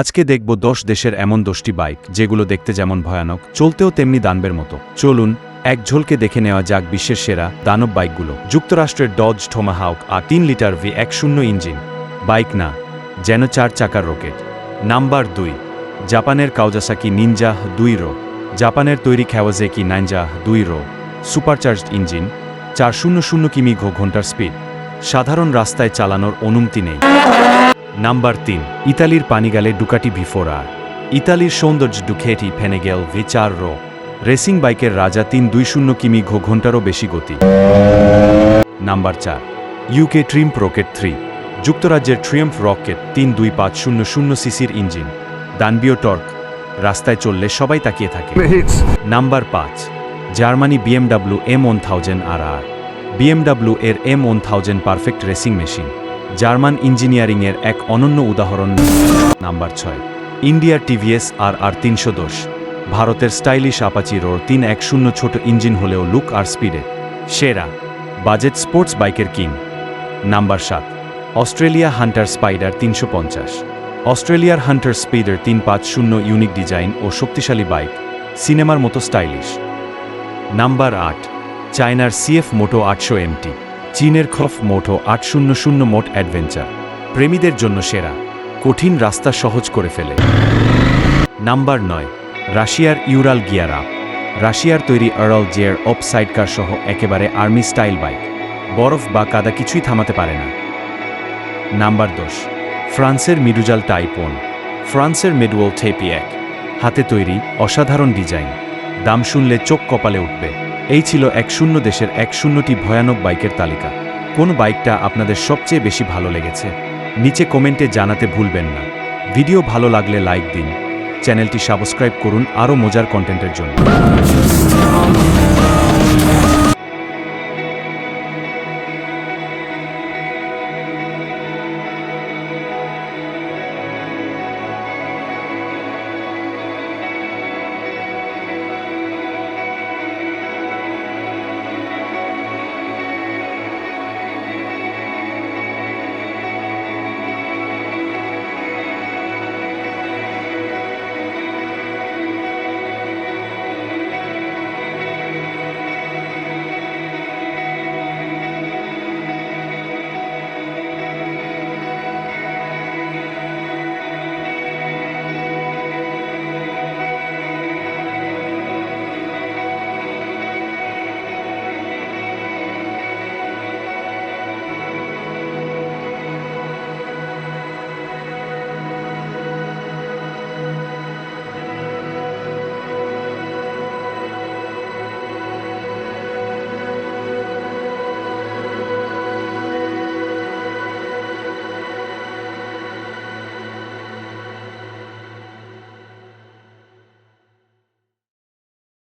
আজকে দেখব দশ দেশের এমন দশটি বাইক, যেগুলো দেখতে যেমন ভয়ানক, চলতেও তেমনি দানবের মতো। চলুন, এক ঝোলকে দেখে নেওয়া যাক বিশ্বের সেরা দানব বাইকগুলো। যুক্তরাষ্ট্রের ডজ ঠোমাহাউক আর তিন লিটার ভি এক শূন্য ইঞ্জিন। বাইক না, যেন চার চাকার রকেট। নাম্বার দুই, জাপানের কাউজাসাকি নিনজা দুই রো। জাপানের তৈরি খ্যাওয়াজেকি নাইনজা দুই রো। সুপারচার্জড ইঞ্জিন, চার শূন্য শূন্য কিমি ঘো ঘণ্টার স্পিড। সাধারণ রাস্তায় চালানোর অনুমতি নেই। নাম্বার তিন, ইতালির পানিগালে ডুকাটি ভিফোর আর। ইতালির সৌন্দর্য ডুখেটি ফেনেগেল ভি চার রো। রেসিং বাইকের রাজা তিন দুই শূন্য কিমি ঘো ঘন্টারও বেশি গতি। নাম্বার চার, ইউকে ট্রিম্প রকেট থ্রি। যুক্তরাজ্যের ট্রিয়াম্ফ রকেট তিন দুই পাঁচ শূন্য শূন্য সিসির ইঞ্জিন। দানবীয় টর্ক, রাস্তায় চললে সবাই তাকিয়ে থাকে। নাম্বার পাঁচ, Germany BMW M one thousand R R. BMW এর M one thousand perfect racing machine. German ইঞ্জিনিয়ারিংয়ের এক অনন্য উদাহরণ নাম্বার ছয়। ইন্ডিয়ার টিভিএস আর আর তিনশো দোষ ভারতের স্টাইলিশ আপাচি রোড তিন এক শূন্য ছোট ইঞ্জিন হলেও লুক আর স্পিডে। সেরা। বাজেট স্পোর্টস বাইকের কিং। নাম্বার সাত। অস্ট্রেলিয়া হান্টার স্পাইডার তিনশো পঞ্চাশ। অস্ট্রেলিয়ার হান্টার স্পিডার তিন পাঁচ শূন্য ইউনিক ডিজাইন ও শক্তিশালী বাইক। সিনেমার মতো স্টাইলিশ। নাম্বার আট। চায়নার সিএফ মোটো আটশো এমটি। চীনের খফ মোটো আট শূন্য শূন্য মোট অ্যাডভেঞ্চার। প্রেমীদের জন্য সেরা। কঠিন রাস্তা সহজ করে ফেলে। নাম্বার নয়, রাশিয়ার ইউরাল গিয়ার আপ। রাশিয়ার তৈরি আরল জেয়ার অফ সাইডকার সহ একেবারে আর্মি স্টাইল বাইক। বরফ বা কাদা কিছুই থামাতে পারে না। নাম্বার দশ, ফ্রান্সের মিডুজাল টাইপন। ফ্রান্সের মেডওয়াল টেপি এক। হাতে তৈরি অসাধারণ ডিজাইন। দাম শুনলে চোখ কপালে উঠবে। এই ছিল এক শূন্য দেশের এক শূন্যটি ভয়ানক বাইকের তালিকা। কোন বাইকটা আপনাদের সবচেয়ে বেশি ভালো লেগেছে? নিচে কমেন্টে জানাতে ভুলবেন না। ভিডিও ভালো লাগলে লাইক দিন। চ্যানেলটি সাবস্ক্রাইব করুন আরও মজার কন্টেন্টের জন্য।